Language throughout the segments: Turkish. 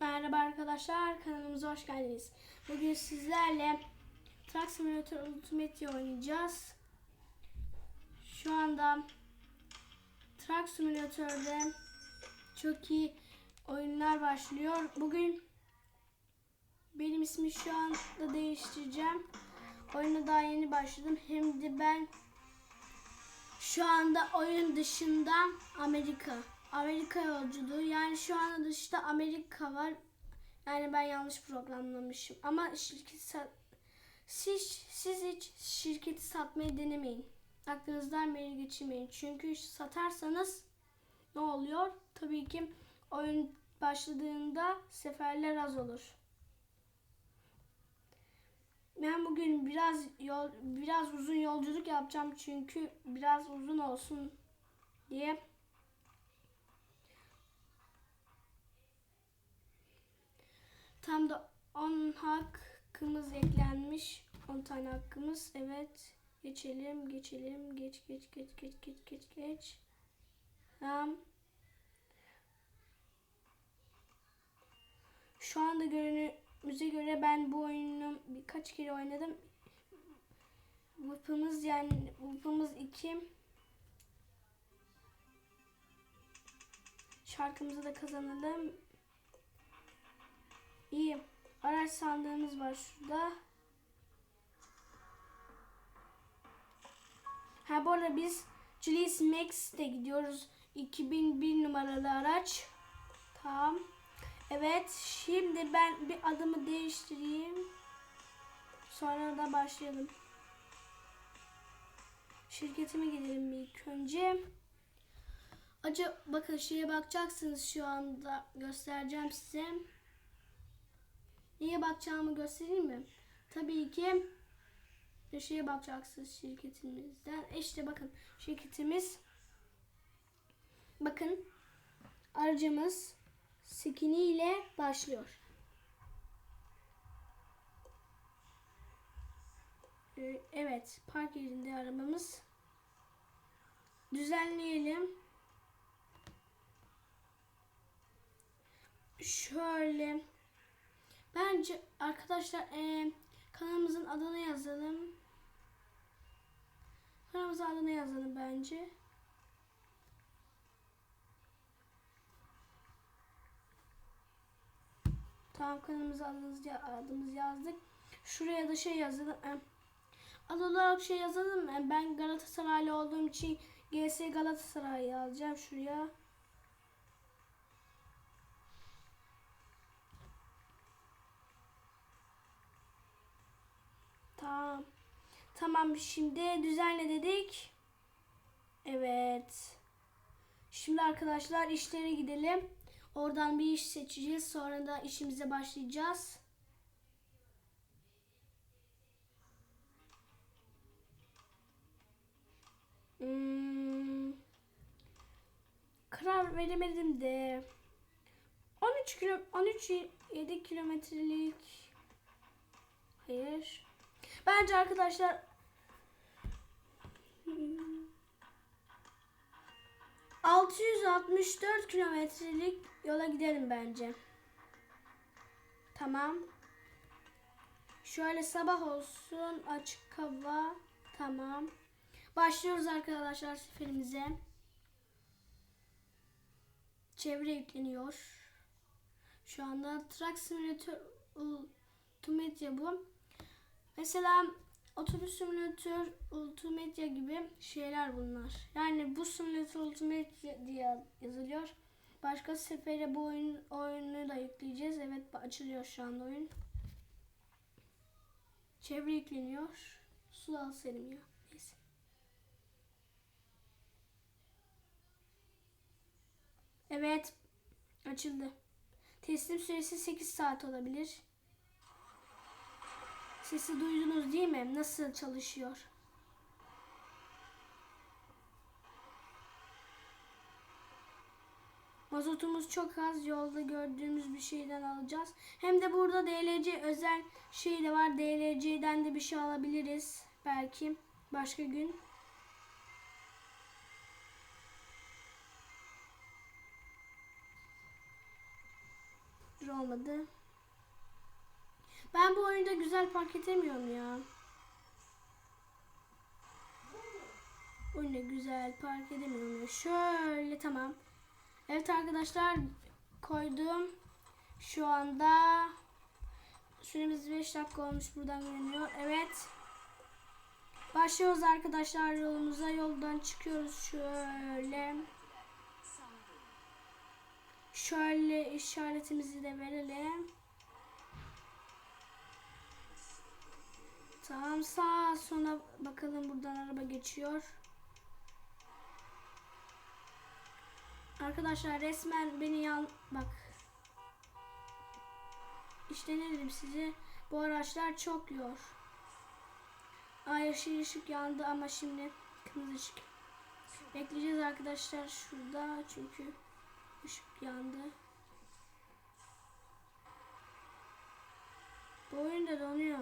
Merhaba arkadaşlar, kanalımıza hoş geldiniz. Bugün sizlerle Truck Simulator Ultimate oynayacağız. Şu anda Truck Simulator'da çok iyi oyunlar başlıyor. Bugün benim ismi şu anda değiştireceğim. Oyuna daha yeni başladım. Hem de ben şu anda oyun dışında Amerika. Amerika yolculuğu. Yani şu anda dışta Amerika var. Yani ben yanlış programlamışım. Ama şirket sat... siz, siz hiç şirketi satmayı denemeyin. Aklınızdan beri geçirmeyin. Çünkü satarsanız ne oluyor? Tabii ki oyun başladığında seferler az olur. Ben bugün biraz yol biraz uzun yolculuk yapacağım çünkü biraz uzun olsun diye. Tam da 10 hakkımız eklenmiş. 10 tane hakkımız. Evet. Geçelim, geçelim. Geç, geç, geç, geç, geç, geç, geç. Tamam. Şu anda görünümüze göre ben bu oyunu birkaç kere oynadım. Whip'ımız yani Whip'ımız 2. Şarkımızı da kazanalım. İyi. Araç sandığımız var şurada. Ha bu arada biz Julius Max'te gidiyoruz. 2001 numaralı araç. Tamam. Evet. Şimdi ben bir adımı değiştireyim. Sonra da başlayalım. Şirketime gidelim ilk önce. Acaba bakın şeye bakacaksınız şu anda göstereceğim size. Neye bakacağımı göstereyim mi? Tabii ki şeye bakacaksınız şirketimizden. E İşte bakın şirketimiz bakın aracımız skini ile başlıyor. Ee, Evet, park yerinde arabamız. Düzenleyelim. Şöyle Bence arkadaşlar e, kanalımızın adını yazalım. Kanalımızın adını yazalım bence. Tamam kanalımıza adımızı, adımızı yazdık. Şuraya da şey yazalım. E, ad olarak şey yazalım. E, ben Galatasaraylı olduğum için GS Galatasaray yazacağım şuraya. Tamam. Tamam şimdi düzenle dedik. Evet. Şimdi arkadaşlar işlere gidelim. Oradan bir iş seçeceğiz. Sonra da işimize başlayacağız. Hmm. Karar veremedim de. 13 kilo 13 7 kilometrelik Hayır. Bence arkadaşlar hmm, 664 kilometrelik yola gidelim bence. Tamam. Şöyle sabah olsun açık hava. Tamam. Başlıyoruz arkadaşlar seferimize. Çevre yükleniyor. Şu anda Truck Simulator Ultimate bu. Mesela otobüs simülatör Ultimate gibi şeyler bunlar. Yani bu simülatör Ultimate diye yazılıyor. Başka sefere bu oyun, oyunu da yükleyeceğiz. Evet açılıyor şu anda oyun. Çevre yükleniyor. Su al selim ya. Neyse. Evet. Açıldı. Teslim süresi 8 saat olabilir. Sesi duydunuz değil mi? Nasıl çalışıyor? Mazotumuz çok az. Yolda gördüğümüz bir şeyden alacağız. Hem de burada DLC özel şey de var. DLC'den de bir şey alabiliriz. Belki başka gün. olmadı. Ben bu oyunda güzel park edemiyorum ya. Oyunda güzel park edemiyorum ya. Şöyle tamam. Evet arkadaşlar koydum. Şu anda süremiz 5 dakika olmuş buradan görünüyor. Evet. Başlıyoruz arkadaşlar yolumuza. Yoldan çıkıyoruz şöyle. Şöyle işaretimizi de verelim. Tamam sağ sonra bakalım buradan araba geçiyor. Arkadaşlar resmen beni yan bak. İşte ne dedim size bu araçlar çok yor. Ay yeşil ışık yandı ama şimdi kırmızı ışık. Bekleyeceğiz arkadaşlar şurada çünkü ışık yandı. Bu oyunda donuyor.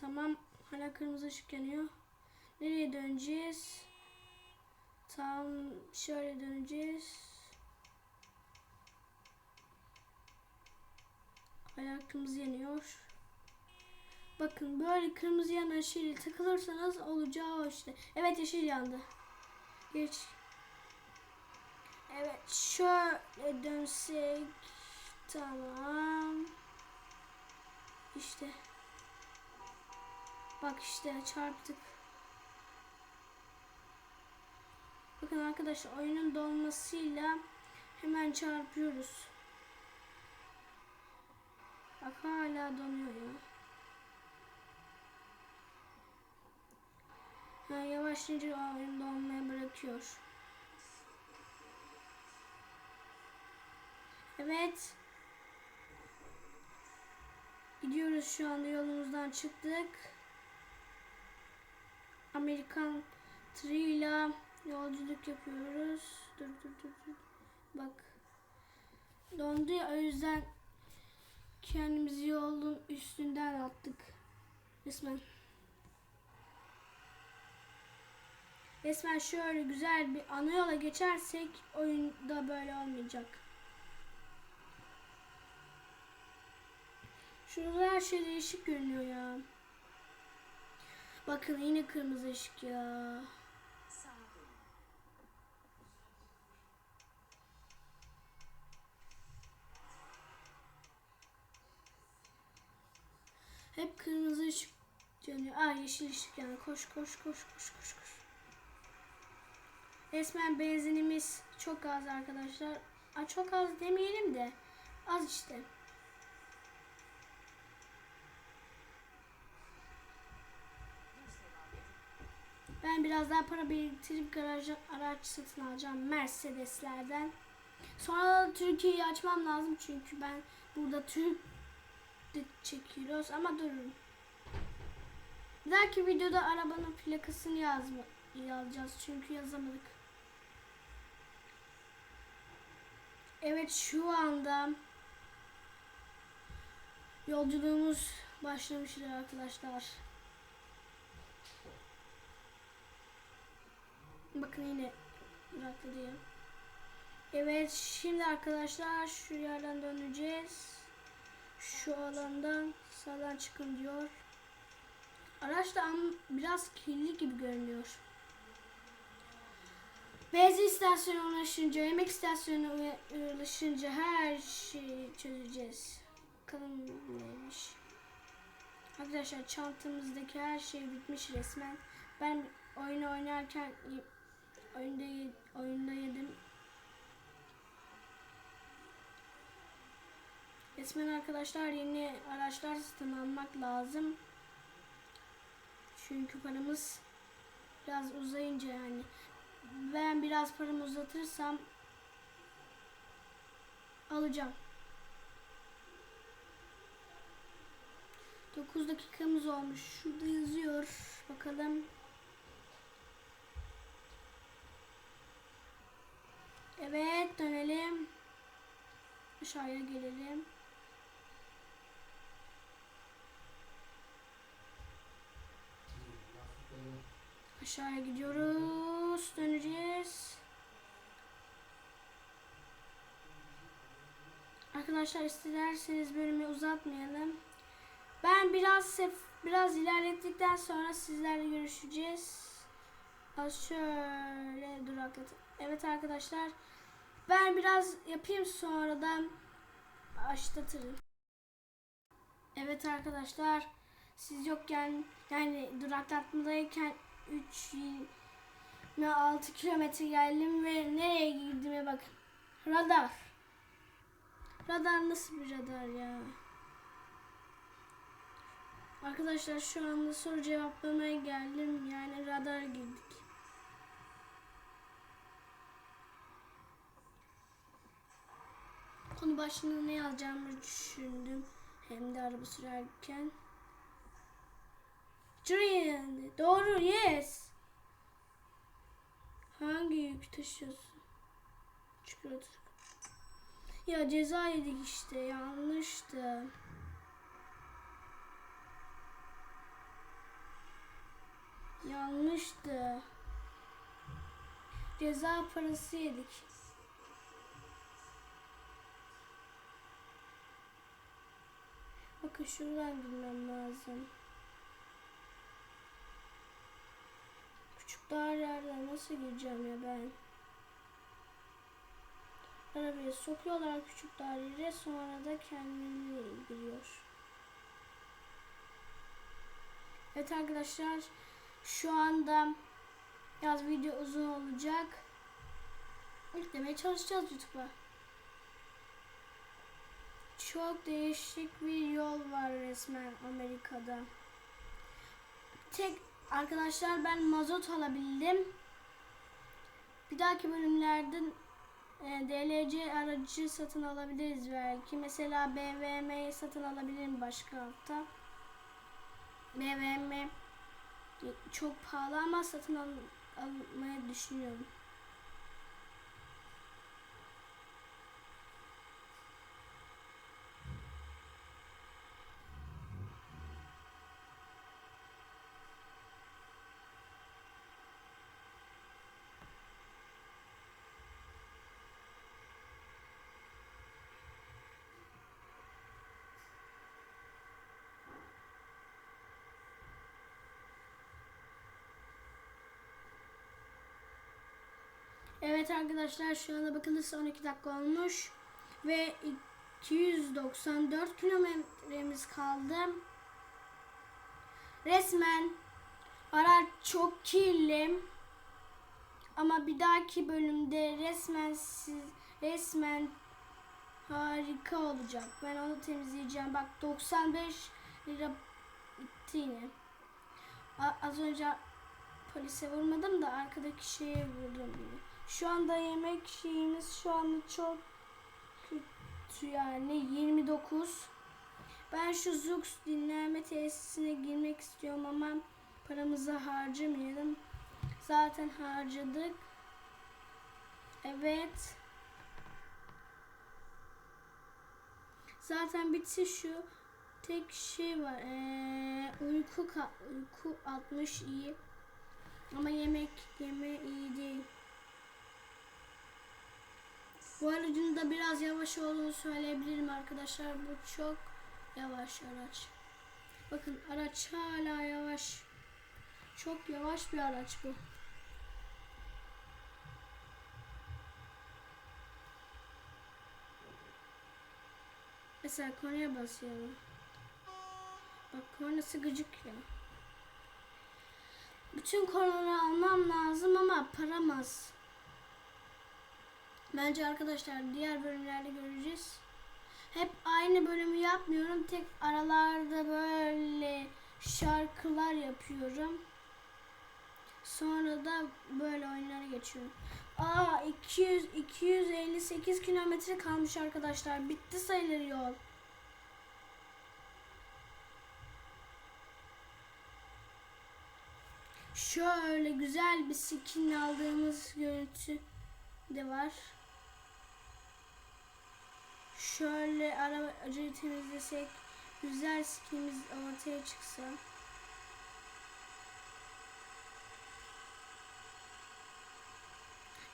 Tamam hala kırmızı ışık yanıyor. Nereye döneceğiz? Tam şöyle döneceğiz. Hala kırmızı yanıyor. Bakın böyle kırmızı yanan şeyle takılırsanız olacağı işte. Evet yeşil yandı. Geç. Evet şöyle dönsek. Tamam. İşte. Bak işte çarptık. Bakın arkadaşlar oyunun dolmasıyla hemen çarpıyoruz. Bak hala donuyor ya. Ha, yavaşlayınca oyun donmaya bırakıyor. Evet. Gidiyoruz şu anda yolumuzdan çıktık. Amerikan tırıyla yolculuk yapıyoruz. Dur dur dur dur. Bak. Dondu ya o yüzden kendimizi yolun üstünden attık. Resmen. Resmen şöyle güzel bir ana yola geçersek oyunda böyle olmayacak. Şurada her şey değişik görünüyor ya. Bakın yine kırmızı ışık ya. Hep kırmızı ışık yanıyor. Aa yeşil ışık yani. Koş koş koş koş koş koş. Resmen benzinimiz çok az arkadaşlar. Aa, çok az demeyelim de az işte. Ben biraz daha para biriktirip garaja araç satın alacağım Mercedeslerden. Sonra da Türkiye'yi açmam lazım çünkü ben burada Türk de çekiyoruz ama durun. Bir dahaki videoda arabanın plakasını yazma, yazacağız çünkü yazamadık. Evet şu anda yolculuğumuz başlamıştır arkadaşlar. Bakın yine bıraktı. Evet şimdi arkadaşlar şu yerden döneceğiz. Şu alandan sağdan çıkın diyor. Araç da biraz kirli gibi görünüyor. Benzin istasyonuna ulaşınca, yemek istasyonuna ulaşınca her şeyi çözeceğiz. Bakalım neymiş. Arkadaşlar çantamızdaki her şey bitmiş resmen. Ben oyunu oynarken oyunda oyunda yedim. Resmen arkadaşlar yeni araçlar satın almak lazım. Çünkü paramız biraz uzayınca yani ben biraz paramı uzatırsam alacağım. 9 dakikamız olmuş. Şurada yazıyor. Bakalım. Evet dönelim. Aşağıya gelelim. Aşağıya gidiyoruz. Döneceğiz. Arkadaşlar isterseniz bölümü uzatmayalım. Ben biraz biraz ilerlettikten sonra sizlerle görüşeceğiz. az Şöyle durakladım. Evet arkadaşlar. Ben biraz yapayım sonradan başlatırım. Evet arkadaşlar. Siz yokken yani duraklatmadayken 3 6 kilometre geldim ve nereye girdiğime bakın. Radar. Radar nasıl bir radar ya? Arkadaşlar şu anda soru cevaplamaya geldim. Yani radar girdik. Konu başlığına ne yazacağımı düşündüm. Hem de araba sürerken. Train. Doğru. Yes. Hangi yük taşıyorsun? Çikolata. Ya ceza yedik işte. Yanlıştı. Yanlıştı. Ceza parası yedik. Bakın şuradan girmem lazım. Küçük dairelerde nasıl gireceğim ya ben? Arabaya sokuyorlar küçük daireye sonra da kendileri giriyor. Evet arkadaşlar şu anda yaz video uzun olacak. Yüklemeye çalışacağız YouTube'a. Çok değişik bir yol var resmen Amerika'da. Tek arkadaşlar ben mazot alabildim. Bir dahaki bölümlerde e, DLC aracı satın alabiliriz belki. Mesela BVM'yi satın alabilirim başka hafta. BVM çok pahalı ama satın al almayı düşünüyorum. Evet arkadaşlar şu anda bakılırsa 12 dakika olmuş. Ve 294 kilometremiz kaldı. Resmen araç çok kirli. Ama bir dahaki bölümde resmen siz resmen harika olacak. Ben onu temizleyeceğim. Bak 95 lira gitti yine. Az önce polise vurmadım da arkadaki şeye vurdum yine. Şu anda yemek şeyimiz şu anda çok kötü yani 29. Ben şu Zux dinlenme tesisine girmek istiyorum ama paramızı harcamayalım. Zaten harcadık. Evet. Zaten bitse şu tek şey var. Ee, uyku uyku 60 iyi. Ama yemek yeme iyi değil. Bu aracın da biraz yavaş olduğunu söyleyebilirim arkadaşlar. Bu çok yavaş araç. Bakın araç hala yavaş. Çok yavaş bir araç bu. Mesela konuya basıyorum. Bak kornası gıcık ya. Bütün konuları almam lazım ama param az. Bence arkadaşlar diğer bölümlerde göreceğiz. Hep aynı bölümü yapmıyorum. Tek aralarda böyle şarkılar yapıyorum. Sonra da böyle oyunlara geçiyorum. Aa 200 258 kilometre kalmış arkadaşlar. Bitti sayılır yol. Şöyle güzel bir skin aldığımız görüntü de var. Şöyle aracıyı temizlesek güzel skinimiz ortaya çıksa.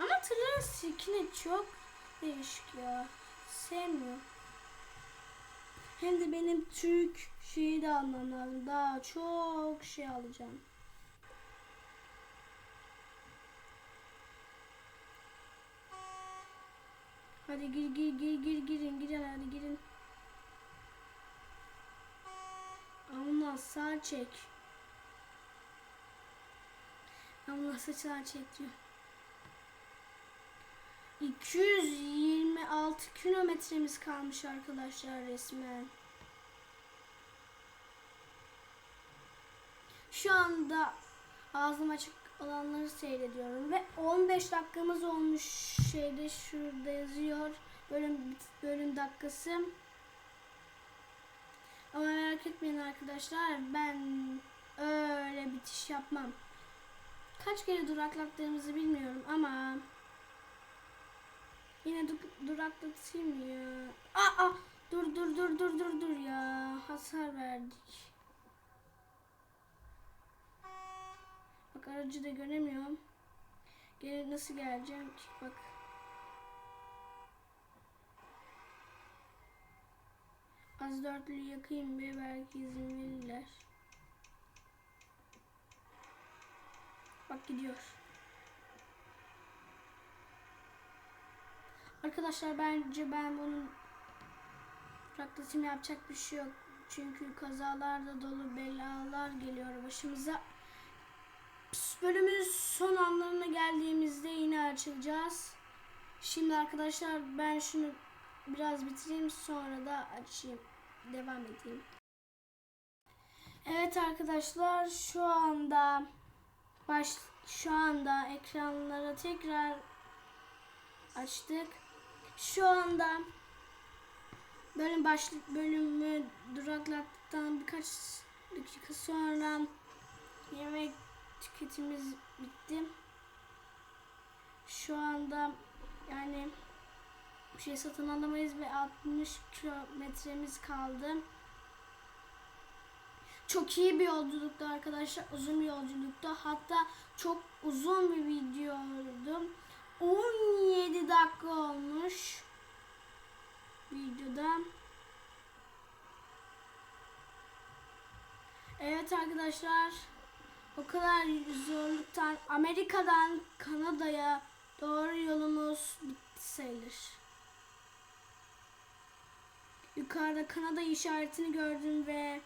Ama tırların skini çok değişik ya. Sevmiyorum. Hem de benim Türk şeyi de almam lazım. Daha çok şey alacağım. Hadi gir gir gir gir girin girin hadi girin. Allah sağ çek. Allah sağ çek diyor. 226 kilometremiz kalmış arkadaşlar resmen. Şu anda ağzım açık olanları seyrediyorum ve 15 dakikamız olmuş şeyde şurada yazıyor bölüm bölüm dakikası. Ama merak etmeyin arkadaşlar ben öyle bitiş yapmam. Kaç kere duraklattığımızı bilmiyorum ama yine du- duraklatayım ya. Aa, dur dur dur dur dur dur ya hasar verdik. Bak aracı da göremiyorum. Geri nasıl geleceğim ki bak. Az dörtlü yakayım bir belki izin verirler. Bak gidiyor. Arkadaşlar bence ben bunun praktisim yapacak bir şey yok. Çünkü kazalarda dolu belalar geliyor başımıza. Bölümün son anlarına geldiğimizde yine açılacağız. Şimdi arkadaşlar ben şunu biraz bitireyim sonra da açayım. Devam edeyim. Evet arkadaşlar şu anda baş şu anda ekranlara tekrar açtık. Şu anda bölüm baş bölümü duraklattıktan birkaç dakika sonra yemek tüketimiz bitti. Şu anda yani bir şey satın alamayız ve 60 kilometremiz kaldı. Çok iyi bir yolculuktu arkadaşlar. Uzun bir yolculuktu. Hatta çok uzun bir videoydu. 17 dakika olmuş videoda. Evet arkadaşlar. O kadar zorluktan Amerika'dan Kanada'ya doğru yolumuz bitti sayılır. Yukarıda Kanada işaretini gördüm ve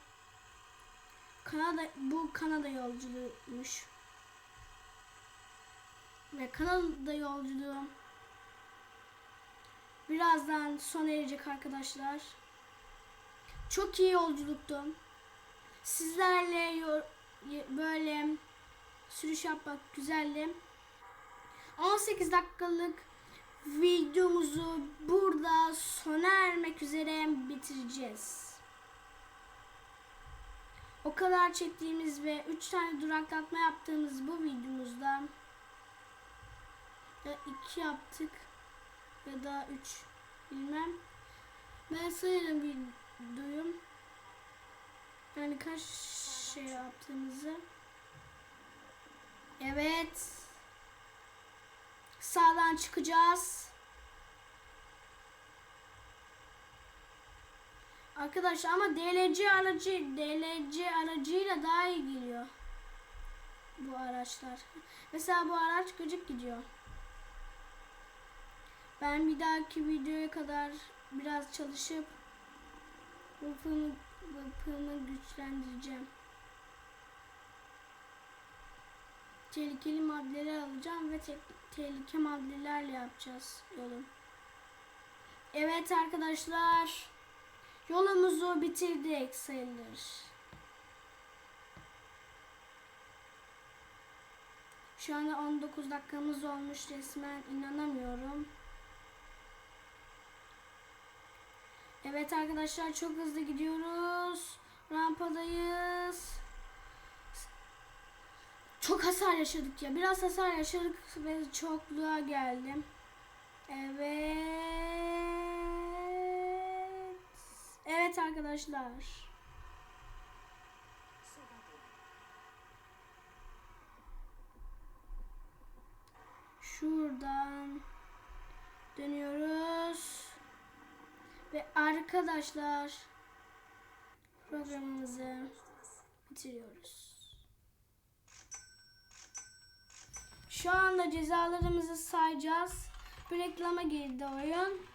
Kanada bu Kanada yolculuğuymuş. Ve Kanada yolculuğu birazdan sona erecek arkadaşlar. Çok iyi yolculuktu. Sizlerle yo- y- böyle sürüş yapmak güzeldi. 18 dakikalık videomuzu burada sona ermek üzere bitireceğiz. O kadar çektiğimiz ve 3 tane duraklatma yaptığımız bu videomuzda ya 2 yaptık ya da 3 bilmem. Ben sayarım videoyu. Yani kaç şey yaptığımızı. Evet. Sağdan çıkacağız. Arkadaşlar ama DLC aracı DLC aracıyla daha iyi geliyor. Bu araçlar. Mesela bu araç gıcık gidiyor. Ben bir dahaki videoya kadar biraz çalışıp Whoop'ımı Whoop'ımı güçlendireceğim. Tehlikeli maddeleri alacağım ve te- tehlike maddelerle yapacağız yolu. Evet arkadaşlar. Yolumuzu bitirdik sayılır. Şu anda 19 dakikamız olmuş resmen inanamıyorum. Evet arkadaşlar çok hızlı gidiyoruz. Rampadayız. Çok hasar yaşadık ya. Biraz hasar yaşadık ve çokluğa geldim. Evet. Evet arkadaşlar. Şuradan dönüyoruz. Ve arkadaşlar programımızı bitiriyoruz. Şu anda cezalarımızı sayacağız. Bir reklama girdi oyun.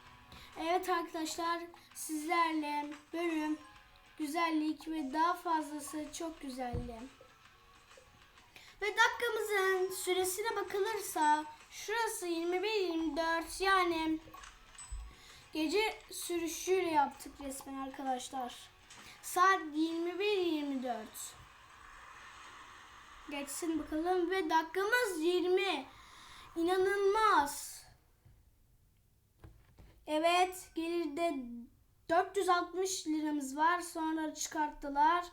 Evet arkadaşlar sizlerle bölüm güzellik ve daha fazlası çok güzeldi. Ve dakikamızın süresine bakılırsa şurası 21-24 yani gece sürüşüyle yaptık resmen arkadaşlar. Saat 21-24. Geçsin bakalım ve dakikamız 20. İnanılmaz. Evet gelirde 460 liramız var. Sonra çıkarttılar.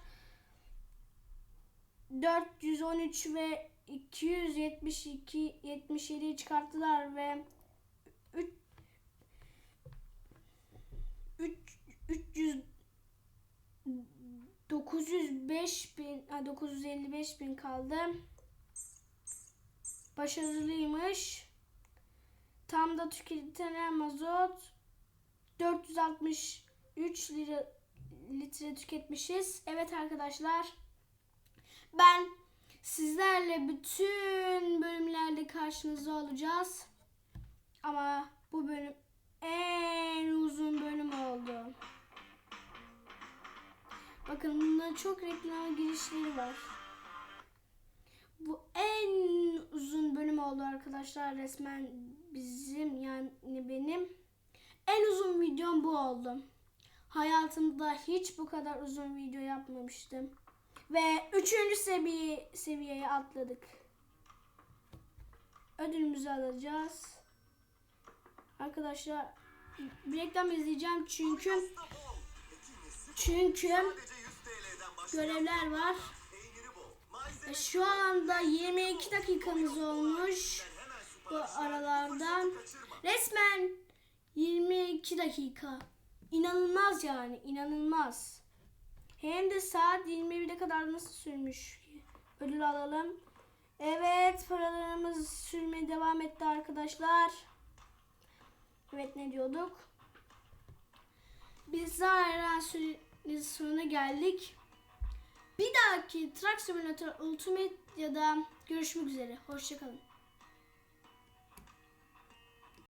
413 ve 272 77'yi çıkarttılar ve 3 3 300 905 bin ha, 955 bin kaldı. Başarılıymış. Tam da tüketilen mazot 463 lira litre tüketmişiz. Evet arkadaşlar. Ben sizlerle bütün bölümlerde karşınızda olacağız. Ama bu bölüm en uzun bölüm oldu. Bakın bunların çok reklama girişleri var. Bu en uzun bölüm oldu arkadaşlar. Resmen bizim yani benim en uzun videom bu oldu. Hayatımda hiç bu kadar uzun video yapmamıştım. Ve üçüncü seviye, seviyeye atladık. Ödülümüzü alacağız. Arkadaşlar reklam izleyeceğim çünkü çünkü görevler var. E, Şu anda 22 dakikamız olmuş bu aralardan. Resmen 22 dakika. İnanılmaz yani inanılmaz. Hem de saat 21'e kadar nasıl sürmüş ki? Ödül alalım. Evet paralarımız sürmeye devam etti arkadaşlar. Evet ne diyorduk? Biz zaten sürenin sonuna geldik. Bir dahaki Truck Simulator Ultimate ya da görüşmek üzere. Hoşçakalın.